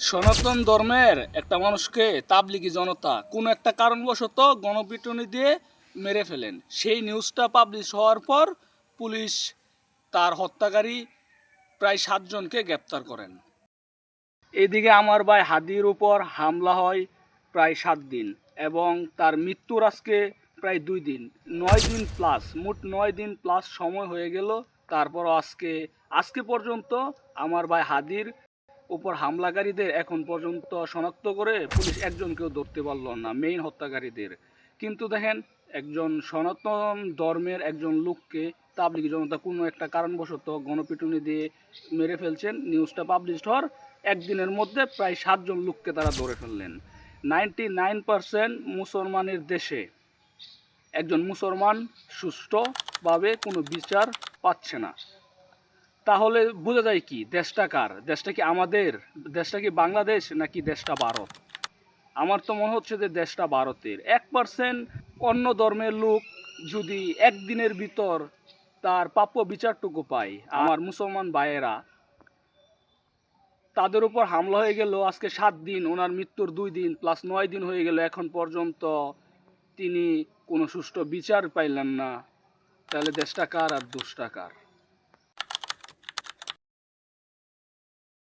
সনাতন ধর্মের একটা মানুষকে তাবলিগি জনতা কোনো একটা কারণবশত গণপিটুনি দিয়ে মেরে ফেলেন। সেই নিউজটা পাবলিশ হওয়ার পর পুলিশ তার হত্যাকারী প্রায় সাতজনকে গ্রেপ্তার করেন। এদিকে আমার ভাই হাদির উপর হামলা হয় প্রায় সাত দিন এবং তার মৃত্যুর আজকে প্রায় দুই দিন, নয় দিন প্লাস মোট নয় দিন প্লাস সময় হয়ে গেল। তারপর আজকে আজকে পর্যন্ত আমার ভাই হাদির উপর হামলাকারীদের এখন পর্যন্ত শনাক্ত করে পুলিশ একজনকেও ধরতে পারল না মেইন হত্যাকারীদের। কিন্তু দেখেন, একজন সনাতন ধর্মের একজন লোককে তাবলিগি জনতা কোনো একটা কারণবশত গণপিটুনি দিয়ে মেরে ফেলছেন নিউজটা পাবলিশ হওয়ার একদিনের মধ্যে প্রায় সাতজন লোককে তারা ধরে ফেললেন। নাইনটি নাইন পার্সেন্ট মুসলমানের দেশে একজন মুসলমান সুষ্ঠুভাবে কোনো বিচার পাচ্ছে না। তাহলে বোঝা যায় কি, দেশটা কার? দেশটা কি আমাদের? দেশটা কি বাংলাদেশ নাকি দেশটা ভারত? আমার তো মনে হচ্ছে যে দেশটা ভারতের। এক পার্সেন্ট অন্য ধর্মের লোক যদি একদিনের ভিতর তার প্রাপ্য বিচারটুকু পায়, আমার মুসলমান ভাইয়েরা, তাদের উপর হামলা হয়ে গেল আজকে সাত দিন, ওনার মৃত্যুর দুই দিন প্লাস নয় দিন হয়ে গেল, এখন পর্যন্ত তিনি কোনো সুষ্ঠু বিচার পাইলেন না। তাহলে দেশটা কার আর দোষটা কার?